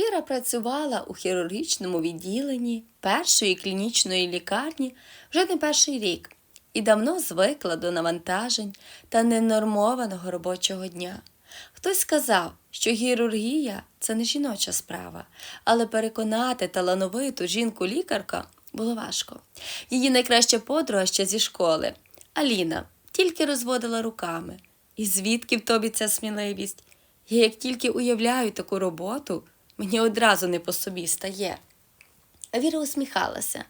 Віра працювала у хірургічному відділенні першої клінічної лікарні вже не перший рік і давно звикла до навантажень та ненормованого робочого дня. Хтось сказав, що хірургія це не жіноча справа, але переконати талановиту жінку-лікарка було важко. Її найкраща подруга ще зі школи, Аліна, тільки розводила руками. І звідки в тобі ця сміливість? Я як тільки уявляю таку роботу, мені одразу не по собі стає. Віра усміхалася.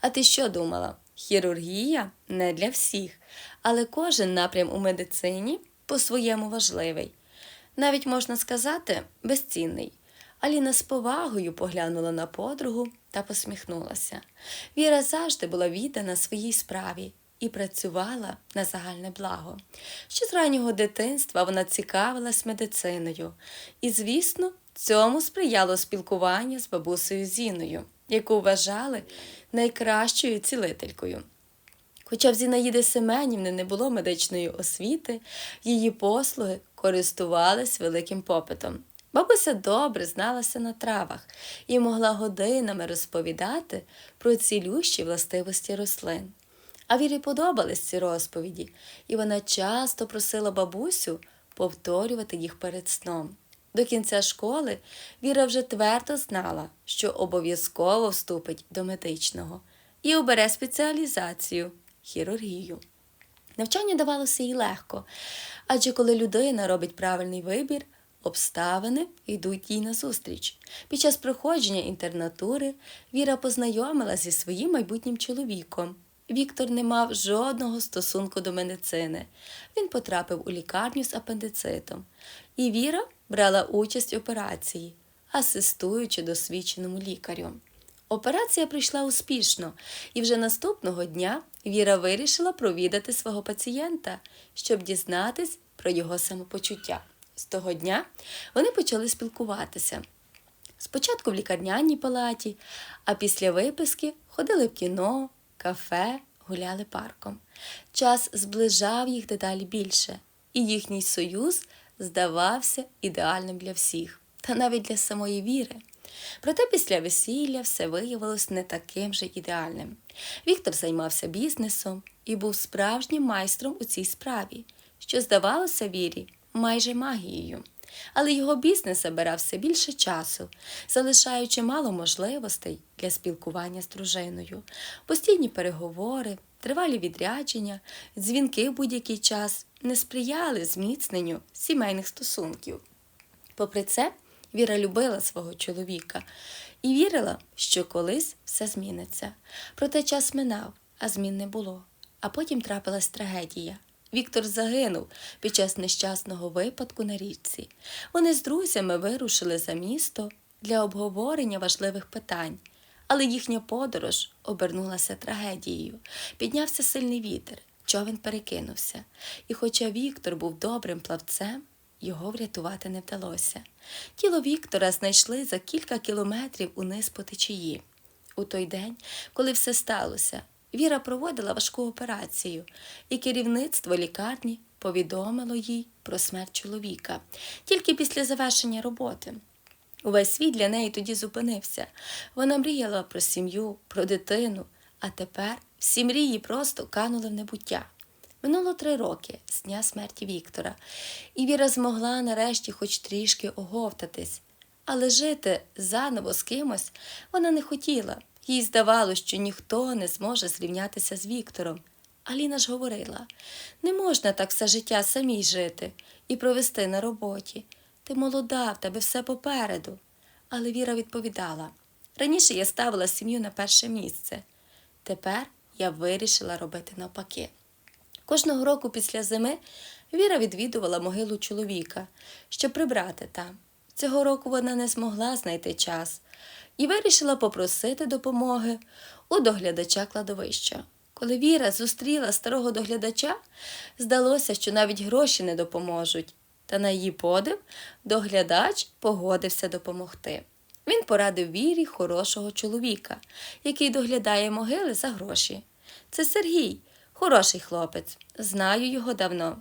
А ти що думала? Хірургія не для всіх, але кожен напрям у медицині по-своєму важливий. Навіть можна сказати, безцінний. Аліна з повагою поглянула на подругу та посміхнулася. Віра завжди була віддана своїй справі і працювала на загальне благо. Ще з раннього дитинства вона цікавилась медициною, і, звісно, цьому сприяло спілкування з бабусею Зіною, яку вважали найкращою цілителькою. Хоча в Зінаїди Семенівни не було медичної освіти, її послуги користувались великим попитом. Бабуся добре зналася на травах і могла годинами розповідати про цілющі властивості рослин. А Вірі подобались ці розповіді, і вона часто просила бабусю повторювати їх перед сном. До кінця школи Віра вже твердо знала, що обов'язково вступить до медичного і обере спеціалізацію хірургію. Навчання давалося їй легко, адже коли людина робить правильний вибір, обставини йдуть їй назустріч. Під час проходження інтернатури Віра познайомилася зі своїм майбутнім чоловіком. Віктор не мав жодного стосунку до медицини. Він потрапив у лікарню з апендицитом, і Віра брала участь в операції, асистуючи досвідченому лікарю. Операція пройшла успішно, і вже наступного дня Віра вирішила провідати свого пацієнта, щоб дізнатись про його самопочуття. З того дня вони почали спілкуватися. Спочатку в лікарняній палаті, а після виписки ходили в кіно, кафе, гуляли парком. Час зближав їх дедалі більше, і їхній союз здавався ідеальним для всіх, та навіть для самої віри. Проте після весілля все виявилось не таким же ідеальним. Віктор займався бізнесом і був справжнім майстром у цій справі, що здавалося вірі майже магією. Але його бізнес забирав все більше часу, залишаючи мало можливостей для спілкування з дружиною, постійні переговори, тривалі відрядження, дзвінки в будь-який час не сприяли зміцненню сімейних стосунків. Попри це, Віра любила свого чоловіка і вірила, що колись все зміниться. Проте час минав, а змін не було. А потім трапилась трагедія. Віктор загинув під час нещасного випадку на річці. Вони з друзями вирушили за місто для обговорення важливих питань, але їхня подорож обернулася трагедією. Піднявся сильний вітер, човен перекинувся. І хоча Віктор був добрим плавцем, його врятувати не вдалося. Тіло Віктора знайшли за кілька кілометрів униз по течії. У той день, коли все сталося, Віра проводила важку операцію, і керівництво лікарні повідомило їй про смерть чоловіка тільки після завершення роботи. Увесь світ для неї тоді зупинився. Вона мріяла про сім'ю, про дитину, а тепер всі мрії просто канули в небуття. Минуло три роки з дня смерті Віктора, і Віра змогла нарешті хоч трішки оговтатись, але жити заново з кимось вона не хотіла. Їй здавалося, що ніхто не зможе зрівнятися з Віктором. Аліна ж говорила не можна так все життя самій жити і провести на роботі. Ти молода, в тебе все попереду. Але Віра відповідала раніше я ставила сім'ю на перше місце. Тепер я вирішила робити навпаки. Кожного року після зими Віра відвідувала могилу чоловіка, щоб прибрати там. Цього року вона не змогла знайти час і вирішила попросити допомоги у доглядача кладовища. Коли Віра зустріла старого доглядача, здалося, що навіть гроші не допоможуть. Та на її подив доглядач погодився допомогти. Він порадив Вірі хорошого чоловіка, який доглядає могили за гроші. Це Сергій, хороший хлопець. Знаю його давно.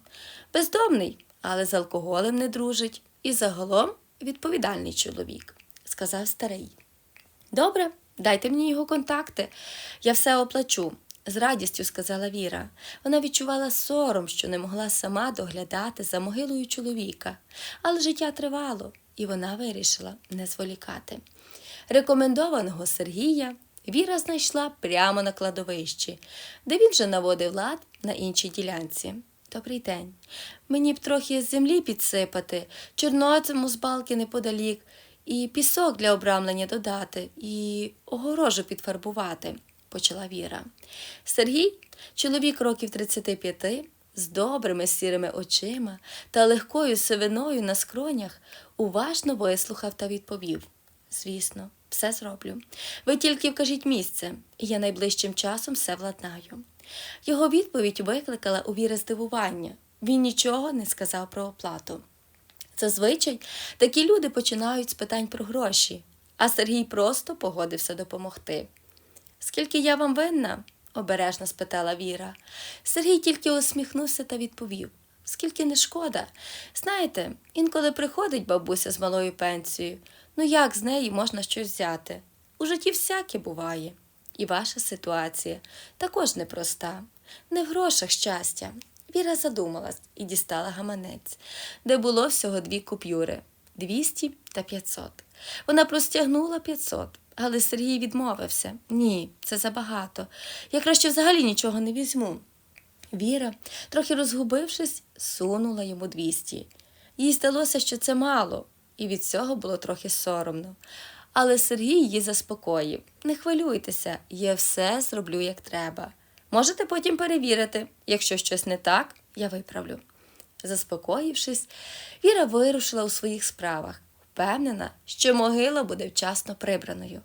Бездомний, але з алкоголем не дружить. І загалом відповідальний чоловік. сказав старий. Добре, дайте мені його контакти. Я все оплачу. З радістю сказала Віра. Вона відчувала сором, що не могла сама доглядати за могилою чоловіка. Але життя тривало, і вона вирішила не зволікати. Рекомендованого Сергія Віра знайшла прямо на кладовищі, де він вже наводив лад на іншій ділянці. Добрий день. Мені б трохи землі підсипати, чорноцему з балки неподалік, і пісок для обрамлення додати, і огорожу підфарбувати, почала Віра. Сергій, чоловік років 35, з добрими сірими очима та легкою сивиною на скронях, уважно вислухав та відповів. Звісно, все зроблю. Ви тільки вкажіть місце, і я найближчим часом все владнаю. Його відповідь викликала у Віри здивування. Він нічого не сказав про оплату. Зазвичай такі люди починають з питань про гроші, а Сергій просто погодився допомогти. Скільки я вам винна? обережно спитала Віра. Сергій тільки усміхнувся та відповів. Скільки не шкода. Знаєте, інколи приходить бабуся з малою пенсією. Ну як з неї можна щось взяти? У житті всяке буває. І ваша ситуація також непроста. Не в грошах щастя. Віра задумалась і дістала гаманець, де було всього дві купюри 200 та 500. Вона простягнула 500, але Сергій відмовився. Ні, це забагато. Я краще взагалі нічого не візьму. Віра, трохи розгубившись, сунула йому 200. Їй здалося, що це мало, і від цього було трохи соромно. Але Сергій її заспокоїв. Не хвилюйтеся, я все зроблю як треба. Можете потім перевірити. Якщо щось не так, я виправлю. Заспокоївшись, Віра вирушила у своїх справах, впевнена, що могила буде вчасно прибраною.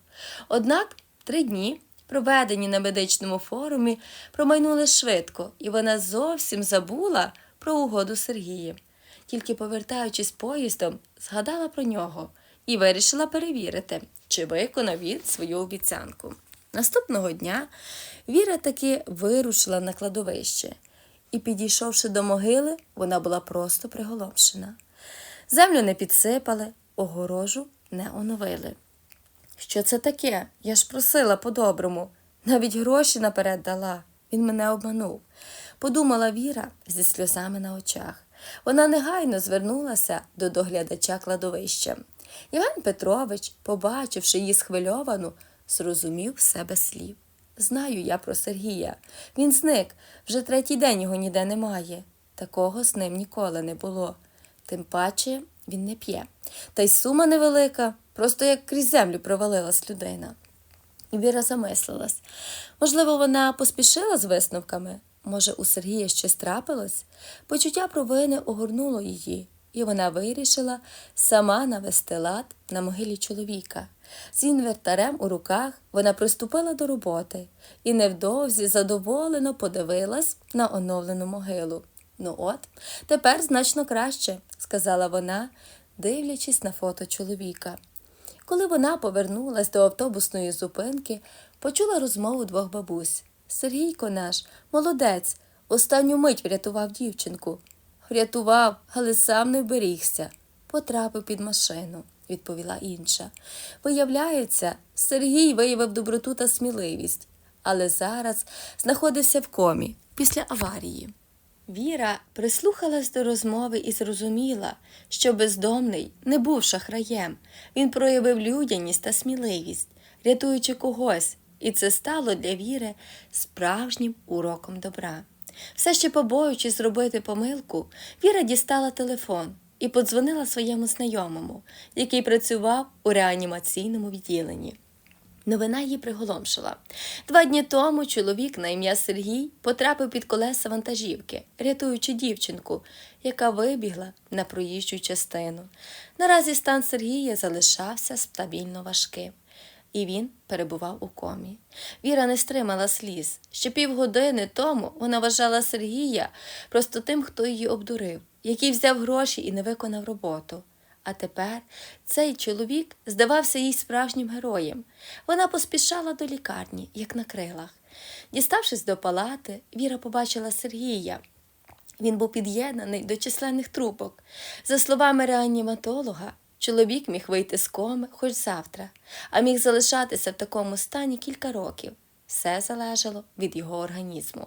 Однак три дні, проведені на медичному форумі, промайнули швидко, і вона зовсім забула про угоду Сергієм. Тільки повертаючись поїздом, згадала про нього і вирішила перевірити, чи виконав він свою обіцянку. Наступного дня Віра таки вирушила на кладовище, і, підійшовши до могили, вона була просто приголомшена. Землю не підсипали, огорожу не оновили. Що це таке? Я ж просила по-доброму. Навіть гроші наперед дала. Він мене обманув. Подумала Віра зі сльозами на очах. Вона негайно звернулася до доглядача кладовища. Євген Петрович, побачивши її схвильовану, зрозумів все без слів. Знаю я про Сергія. Він зник, вже третій день його ніде немає. Такого з ним ніколи не було. Тим паче він не п'є. Та й сума невелика, просто як крізь землю провалилась людина. І Віра замислилась. Можливо, вона поспішила з висновками? Може, у Сергія щось трапилось? Почуття провини огорнуло її, і вона вирішила сама навести лад на могилі чоловіка. З інвертарем у руках вона приступила до роботи і невдовзі задоволено подивилась на оновлену могилу. Ну от, тепер значно краще, сказала вона, дивлячись на фото чоловіка. Коли вона повернулась до автобусної зупинки, почула розмову двох бабусь. Сергійко наш, молодець, останню мить врятував дівчинку. Врятував, але сам не вберігся. Потрапив під машину, відповіла інша. Виявляється, Сергій виявив доброту та сміливість, але зараз знаходився в комі після аварії. Віра прислухалась до розмови і зрозуміла, що бездомний не був шахраєм. Він проявив людяність та сміливість, рятуючи когось, і це стало для Віри справжнім уроком добра. Все ще побоюючись зробити помилку, Віра дістала телефон і подзвонила своєму знайомому, який працював у реанімаційному відділенні. Новина її приголомшила. Два дні тому чоловік на ім'я Сергій потрапив під колеса вантажівки, рятуючи дівчинку, яка вибігла на проїжджу частину. Наразі стан Сергія залишався стабільно важким, і він перебував у комі. Віра не стримала сліз. Ще півгодини тому вона вважала Сергія просто тим, хто її обдурив, який взяв гроші і не виконав роботу. А тепер цей чоловік здавався їй справжнім героєм. Вона поспішала до лікарні, як на крилах. Діставшись до палати, Віра побачила Сергія. Він був під'єднаний до численних трубок. За словами реаніматолога, Чоловік міг вийти з коми хоч завтра, а міг залишатися в такому стані кілька років. Все залежало від його організму.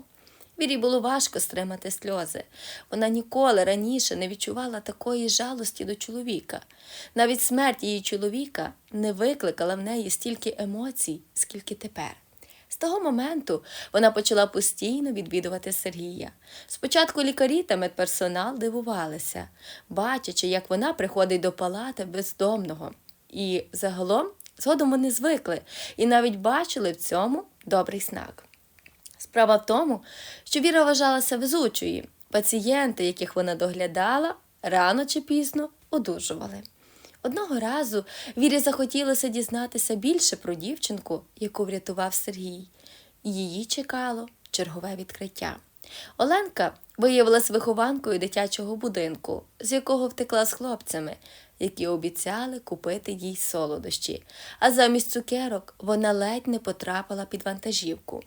Вірі було важко стримати сльози. Вона ніколи раніше не відчувала такої жалості до чоловіка. Навіть смерть її чоловіка не викликала в неї стільки емоцій, скільки тепер. З того моменту вона почала постійно відвідувати Сергія. Спочатку лікарі та медперсонал дивувалися, бачачи, як вона приходить до палати бездомного. І загалом згодом вони звикли і навіть бачили в цьому добрий знак. Справа в тому, що Віра вважалася везучою. Пацієнти, яких вона доглядала, рано чи пізно одужували. Одного разу Вірі захотілося дізнатися більше про дівчинку, яку врятував Сергій. Її чекало чергове відкриття. Оленка виявилась вихованкою дитячого будинку, з якого втекла з хлопцями, які обіцяли купити їй солодощі, а замість цукерок вона ледь не потрапила під вантажівку.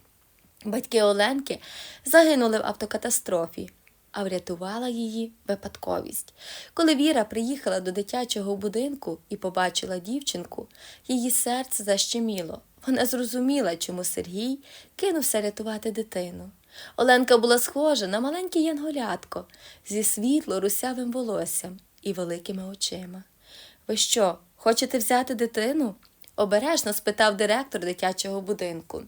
Батьки Оленки загинули в автокатастрофі, а врятувала її випадковість. Коли Віра приїхала до дитячого будинку і побачила дівчинку, її серце защеміло. Вона зрозуміла, чому Сергій кинувся рятувати дитину. Оленка була схожа на маленьке янголятко зі світло русявим волоссям і великими очима. Ви що, хочете взяти дитину? обережно спитав директор дитячого будинку.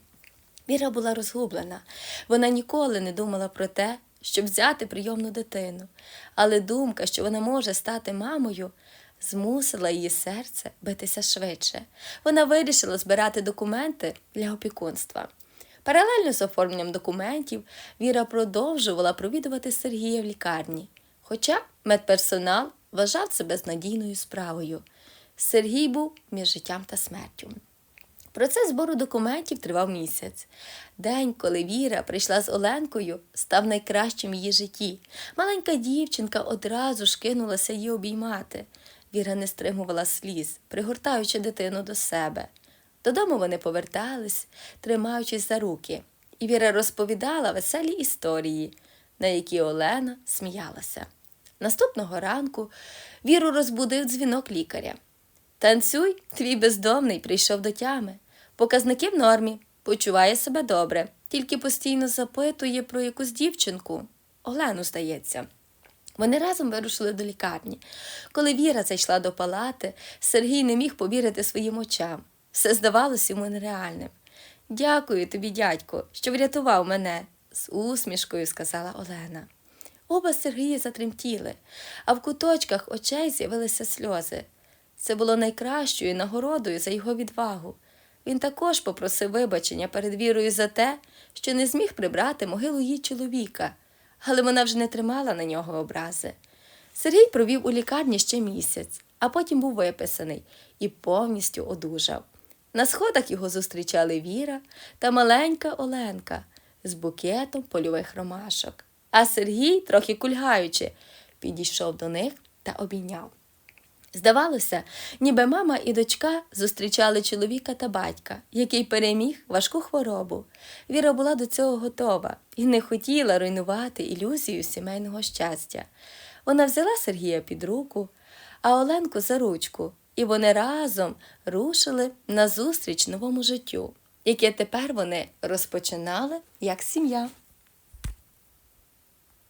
Віра була розгублена. Вона ніколи не думала про те, щоб взяти прийомну дитину, але думка, що вона може стати мамою, змусила її серце битися швидше. Вона вирішила збирати документи для опікунства. Паралельно з оформленням документів Віра продовжувала провідувати Сергія в лікарні, хоча медперсонал вважав це безнадійною справою. Сергій був між життям та смертю. Процес збору документів тривав місяць. День, коли Віра прийшла з Оленкою, став найкращим в її житті. Маленька дівчинка одразу ж кинулася її обіймати. Віра не стримувала сліз, пригортаючи дитину до себе. Додому вони повертались, тримаючись за руки, і Віра розповідала веселі історії, на які Олена сміялася. Наступного ранку Віру розбудив дзвінок лікаря. Танцюй, твій бездомний прийшов до тями. Показники в нормі, почуває себе добре, тільки постійно запитує про якусь дівчинку. Олену, здається. Вони разом вирушили до лікарні. Коли Віра зайшла до палати, Сергій не міг повірити своїм очам. Все здавалося йому нереальним. Дякую тобі, дядько, що врятував мене, з усмішкою сказала Олена. Оба Сергії затремтіли, а в куточках очей з'явилися сльози. Це було найкращою нагородою за його відвагу. Він також попросив вибачення перед вірою за те, що не зміг прибрати могилу її чоловіка, але вона вже не тримала на нього образи. Сергій провів у лікарні ще місяць, а потім був виписаний і повністю одужав. На сходах його зустрічали Віра та маленька Оленка з букетом польових ромашок. А Сергій, трохи кульгаючи, підійшов до них та обійняв. Здавалося, ніби мама і дочка зустрічали чоловіка та батька, який переміг важку хворобу. Віра була до цього готова і не хотіла руйнувати ілюзію сімейного щастя. Вона взяла Сергія під руку, а Оленку за ручку, і вони разом рушили назустріч новому життю, яке тепер вони розпочинали як сім'я.